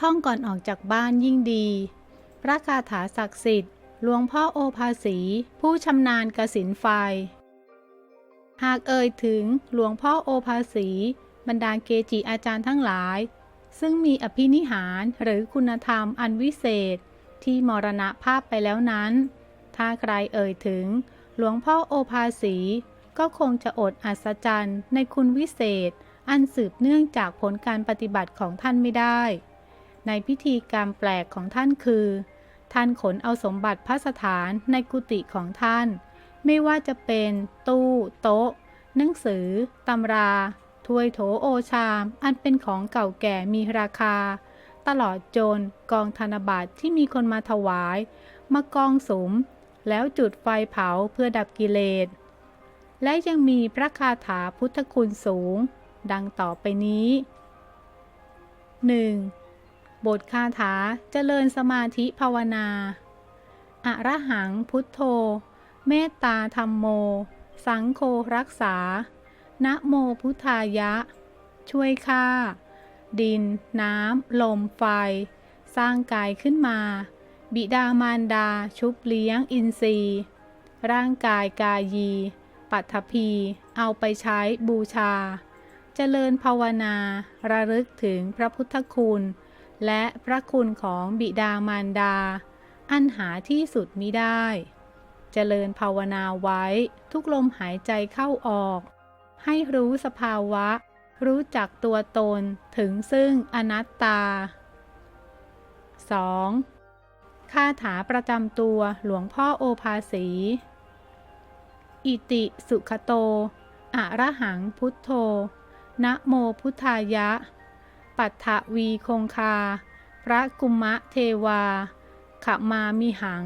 ท่องก่อนออกจากบ้านยิ่งดี พระคาถาศักดิ์สิทธิ์หลวงพ่อโอภาสี ผู้ชำนาญกสินไฟ หากเอ่ยถึงหลวงพ่อโอภาสี บรรดาเกจิอาจารย์ทั้งหลาย ซึ่งมีอภินิหารหรือคุณธรรมอันวิเศษ ที่มรณภาพไปแล้วนั้น ถ้าใครเอ่ยถึง หลวงพ่อโอภาสี ก็คงจะอดอัศจรรย์ในคุณวิเศษ อันสืบเนื่องจากผลการปฏิบัติของท่านไม่ได้ ในพิธีกรรมแปลกของท่านคือ ท่านขนเอาสมบัติพระสถานในกุฏิของท่าน ไม่ว่าจะเป็นตู้ โต๊ะ หนังสือ ตำรา ถ้วยโถโอชาม อันเป็นของเก่าแก่มีราคา ตลอดจนกองธนบัตรที่มีคนมาถวาย มากองสุมแล้วจุดไฟเผาเพื่อดับกิเลส และยังมีพระคาถาพุทธคุณสูง ดังต่อไปนี้ 1. บทคาถาเจริญสมาธิภาวนาอะระหังพุทโธ เมตตาธรรมโม สังโฆรักษา นะโมพุทธายะ ช่วยข้า ดิน น้ำ ลม ไฟ สร้างกายขึ้นมา บิดามารดาชุบเลี้ยงอินทรีย์ ร่างกายกายี ปัทภีเอาไปใช้บูชา เจริญภาวนา ระลึกถึงพระพุทธคุณ และพระคุณของบิดามารดา อันหาที่สุดมิได้ เจริญภาวนาไว้ทุกลมหายใจเข้าออก ให้รู้สภาวะ รู้จักตัวตนถึงซึ่งอนัตตา 2. คาถาประจำตัวหลวงพ่อโอภาสี อิติสุขโต อะระหังพุทโธ นะโมพุทธายะ ปัทถวีคงคา พระกุมะเทวาขมามิหัง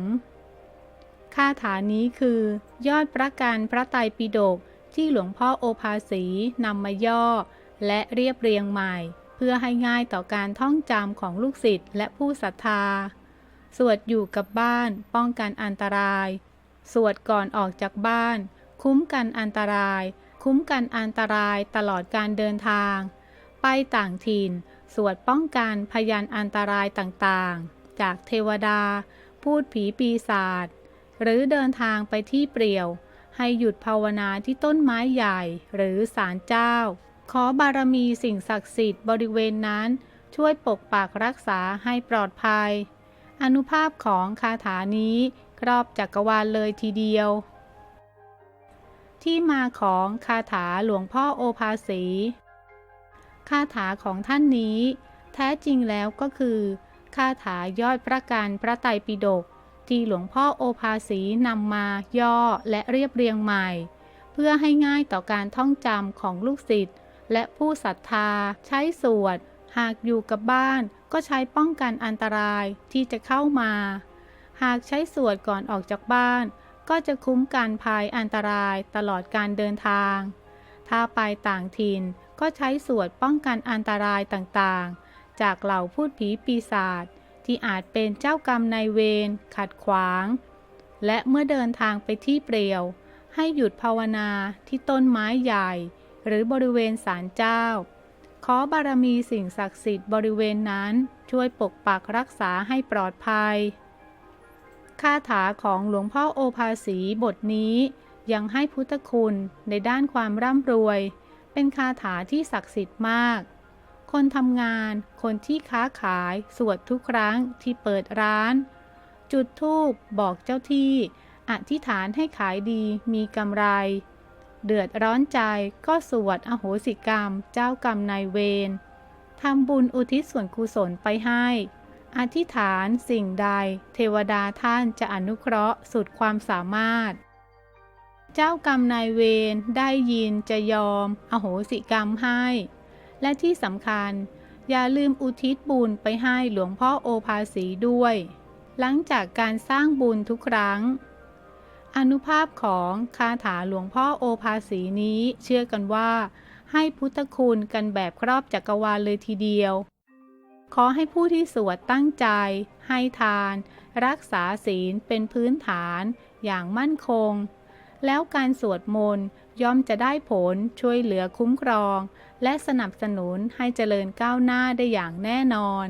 คาถานี้คือ ยอดพระการพระไตรปิฎกที่หลวงพ่อโอภาสีนำมาย่อ และเรียบเรียงใหม่ เพื่อให้ง่ายต่อการท่องจำของลูกศิษย์และผู้ศรัทธา สวดอยู่กับบ้านป้องกันอันตราย สวดก่อนออกจากบ้าน คุ้มกันอันตราย คุ้มกันอันตรายตลอดการเดินทาง ไปต่างถิ่น สวดป้องกันพยานอันตรายต่างๆ จากเทวดา พูดผีปีศาจ หรือเดินทางไปที่เปลี่ยว ให้หยุดภาวนาที่ต้นไม้ใหญ่หรือศาลเจ้า ขอบารมีสิ่งศักดิ์สิทธิ์บริเวณนั้น ช่วยปกปักรักษาให้ปลอดภัย อนุภาพของคาถานี้ครอบจักรวาลเลยทีเดียวที่มาของคาถาหลวงพ่อโอภาสี คาถาของท่านนี้ แท้จริงแล้วก็คือคาถายอดพระการพระไตรปิฎกที่หลวงพ่อโอภาสีนำมาย่อและเรียบเรียงใหม่ เพื่อให้ง่ายต่อการท่องจำของลูกศิษย์และผู้ศรัทธา ใช้สวด หากอยู่กับบ้านก็ใช้ป้องกันอันตรายที่จะเข้ามา หากใช้สวดก่อนออกจากบ้าน ก็จะคุ้มกันภัยอันตรายตลอดการเดินทาง ถ้าไปต่างถิ่น ก็ใช้สวดป้องกันอันตรายต่างๆ จากเหล่าพูดผีปีศาจที่อาจเป็นเจ้ากรรมนายเวรขัดขวาง และเมื่อเดินทางไปที่เปลี่ยว ให้หยุดภาวนาที่ต้นไม้ใหญ่ หรือบริเวณศาลเจ้า ขอบารมีสิ่งศักดิ์สิทธิ์บริเวณนั้นช่วยปกปักรักษาให้ปลอดภัยคาถาของหลวงพ่อโอภาสีบทนี้ยังให้พุทธคุณในด้านความร่ำรวย เป็นคาถาที่ศักดิ์สิทธิ์มาก คนทำงาน คนที่ค้าขาย สวดทุกครั้งที่เปิดร้าน จุดธูปบอกเจ้าที่ อธิษฐานให้ขายดีมีกำไร เดือดร้อนใจก็สวดอโหสิกรรม เจ้ากรรมนายเวรทำบุญอุทิศส่วนกุศลไปให้ อธิษฐานสิ่งใด เทวดาท่านจะอนุเคราะห์สุดความสามารถ จ้ากรรมนายเวรได้ยินจะยอม อโหสิกรรมให้ และที่สำคัญ อย่าลืมอุทิศบุญไปให้หลวงพ่อโอภาสีด้วย หลังจากการสร้างบุญทุกครั้ง อนุภาพของคาถาหลวงพ่อโอภาสีนี้เชื่อกันว่า ให้พุทธคุณกันแบบครอบจักรวาลเลยทีเดียว ขอให้ผู้ที่สวดตั้งใจ ให้ทาน รักษาศีลเป็นพื้นฐาน อย่างมั่นคง แล้วการสวดมนต์ย่อมจะได้ผลช่วยเหลือคุ้มครอง และสนับสนุนให้เจริญก้าวหน้าได้อย่างแน่นอน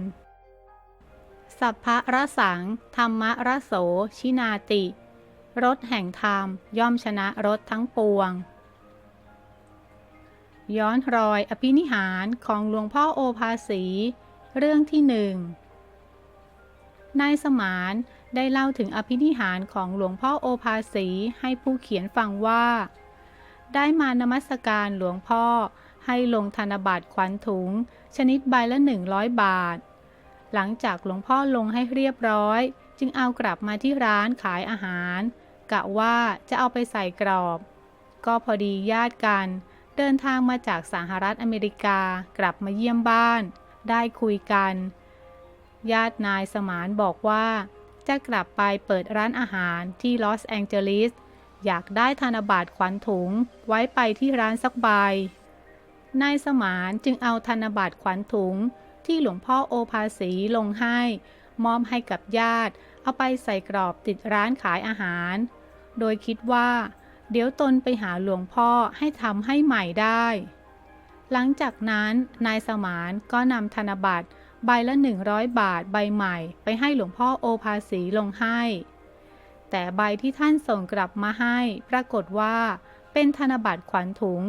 สัพพะระสัง ธรรมะระโส ชินาติ รถแห่งธรรมย่อมชนะรถทั้งปวง ย้อนรอยอภินิหารของหลวงพ่อโอภาสี เรื่องที่หนึ่งนายสมาน ได้เล่าถึงอภินิหารของหลวงพ่อโอภาสีให้ผู้เขียนฟังว่า ได้มานมัสการหลวงพ่อให้ลงธนบัตรขวัญถุง ชนิดใบละหนึ่งร้อยบาท หลังจากหลวงพ่อลงให้เรียบร้อย จึงเอากลับมาที่ร้านขายอาหาร กะว่าจะเอาไปใส่กรอบ ก็พอดีญาติกัน เดินทางมาจากสหรัฐอเมริกากลับมาเยี่ยมบ้าน ได้คุยกัน ญาตินายสมานบอกว่า จะกลับไปเปิดร้านอาหารที่ลอสแองเจลิส อยากได้ธนบัตรขวัญถุงไว้ไปที่ร้านสักใบ นายสมานจึงเอาธนบัตรขวัญถุงที่หลวงพ่อโอภาสีลงให้ มอบให้กับญาติ เอาไปใส่กรอบติดร้านขายอาหาร โดยคิดว่า เดี๋ยวตนไปหาหลวงพ่อให้ทำให้ใหม่ได้ หลังจากนั้นนายสมานก็นำธนบัตร ใบละ100บาทใบใหม่ ไปให้หลวงพ่อโอภาสีลงให้ แต่ใบที่ท่านส่งกลับมาให้ ปรากฏว่าเป็นธนบัตรขวัญถุง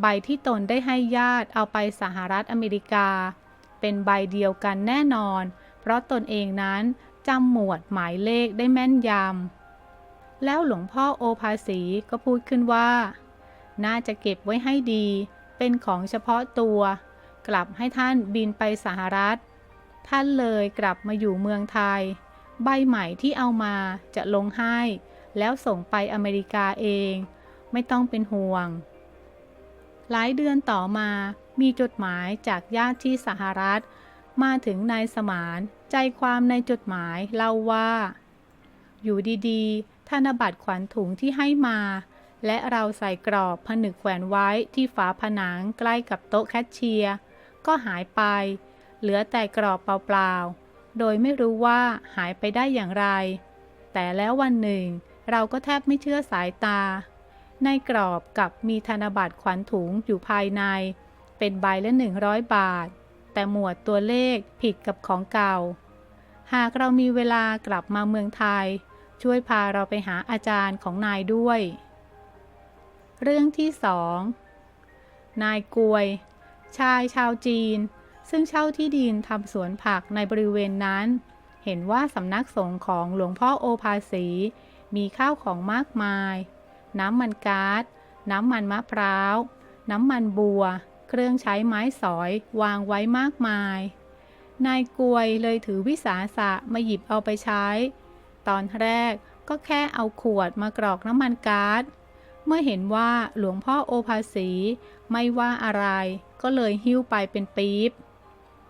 ใบที่ตนได้ให้ญาติเอาไปสหรัฐอเมริกา เป็นใบเดียวกันแน่นอน เพราะตนเองนั้นจำหมวดหมายเลขได้แม่นยำ แล้วหลวงพ่อโอภาสีก็พูดขึ้นว่า น่าจะเก็บไว้ให้ดี เป็นของเฉพาะตัว กลับให้ท่านบินไปสหรัฐ ท่านเลยกลับมาอยู่เมืองไทย ใบใหม่ที่เอามาจะลงให้ แล้วส่งไปอเมริกาเอง ไม่ต้องเป็นห่วง หลายเดือนต่อมามีจดหมายจากญาติที่สหรัฐ มาถึงนายสมาน ใจความในจดหมายเล่าว่า อยู่ดีๆ ธนบัตรขวัญถุงที่ให้มา และเราใส่กรอบผนึกแขวนไว้ที่ฝาผนังใกล้กับโต๊ะแคชเชียร์ ก็หายไป เหลือแต่กรอบเปล่าๆ โดยไม่รู้ว่าหายไปได้อย่างไร แต่แล้ววันหนึ่งเราก็แทบไม่เชื่อสายตา ในกรอบกับมีธนบัตรขวัญถุงอยู่ภายใน เป็นใบละหนึ่งร้อยบาท แต่หมวดตัวเลขผิดกับของเก่า หากเรามีเวลากลับมาเมืองไทย ช่วยพาเราไปหาอาจารย์ของนายด้วย เรื่องที่สองนายกวย ชายชาวจีน ซึ่งเช่าที่ดินทำสวนผักในบริเวณนั้น เห็นว่าสำนักสงฆ์ของหลวงพ่อโอภาสี มีข้าวของมากมาย น้ำมันก๊าซน้ำมันมะพร้าว น้ำมันบัว เครื่องใช้ไม้สอยวางไว้มากมาย นายกวยเลยถือวิสาสะมาหยิบเอาไปใช้ ตอนแรกก็แค่เอาขวดมากรอกน้ำมันก๊าซเมื่อเห็นว่าหลวงพ่อโอภาสี ไม่ว่าอะไร ก็เลยหิ้วไปเป็นปี๊บ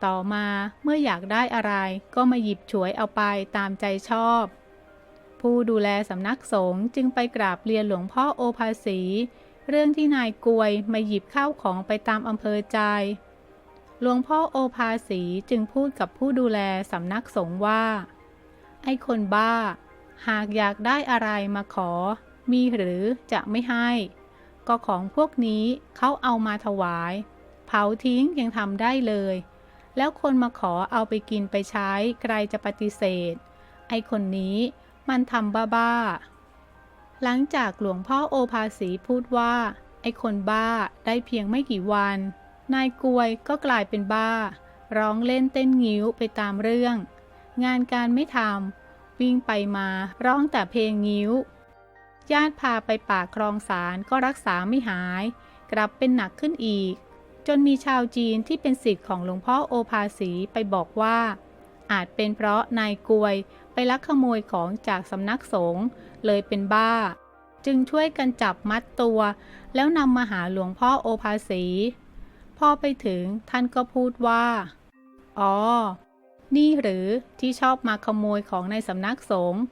ต่อมา เมื่ออยากได้อะไรก็มาหยิบฉวยเอาไปตามใจชอบ ผู้ดูแลสำนักสงฆ์จึงไปกราบเรียนหลวงพ่อโอภาสี เรื่องที่นายกวยมาหยิบข้าวของไปตามอำเภอใจ หลวงพ่อโอภาสีจึงพูดกับผู้ดูแลสำนักสงฆ์ว่า ไอ้คนบ้า หากอยากได้อะไรมาขอ มีหรือจะไม่ให้ ก็ของพวกนี้เขาเอามาถวาย เผาทิ้งยังทำได้เลย แล้วคนมาขอเอาไปกินไปใช้ใครจะปฏิเสธ ไอ้คนนี้มันทำบ้าๆหลังจากหลวงพ่อโอภาสีพูดว่า ไอ้คนบ้าได้เพียงไม่กี่วัน นายกวยก็กลายเป็นบ้า ร้องเล่นเต้นงิ้วไปตามเรื่อง งานการไม่ทำวิ่งไปมาร้องแต่เพลงงิ้ว ญาติพาไปป่าคลองสารก็รักษาไม่หาย กลับเป็นหนักขึ้นอีก จนมีชาวจีนที่เป็นศิษย์ของหลวงพ่อโอภาสีไปบอกว่า อาจเป็นเพราะนายกวยไปลักขโมยของจากสำนักสงฆ์เลยเป็นบ้า จึงช่วยกันจับมัดตัว แล้วนำมาหาหลวงพ่อโอภาสีพอไปถึงท่านก็พูดว่า อ๋อ นี่หรือที่ชอบมาขโมยของในสำนักสงฆ์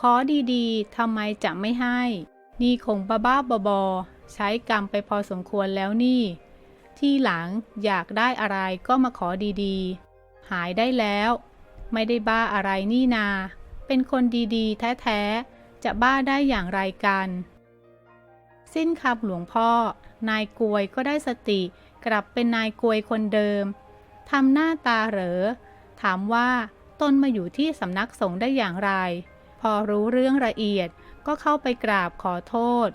ขอดีๆทำไมจะไม่ให้ นี่คงบ้าบ้าบอๆใช้กรรมไปพอสมควรแล้วนี่ ที่หลังอยากได้อะไรก็มาขอดีๆ หายได้แล้ว ไม่ได้บ้าอะไรนี่นา เป็นคนดีๆ แท้ๆ จะบ้าได้อย่างไรกัน สิ้นคำหลวงพ่อ นายกวยก็ได้สติกลับเป็นนายกวยคนเดิมทำหน้าตาเหรอ ถามว่าตนมาอยู่ที่สำนักสงฆ์ได้อย่างไร พอรู้เรื่องละเอียดก็เข้าไปกราบขอโทษ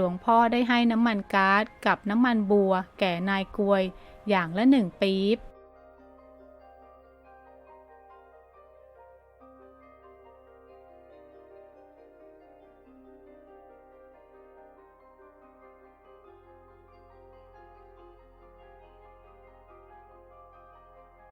หลวงพ่อได้ให้น้ำมันก๊าซกับน้ำมันบัว แก่นายกวย อย่างละหนึ่งปี๊บ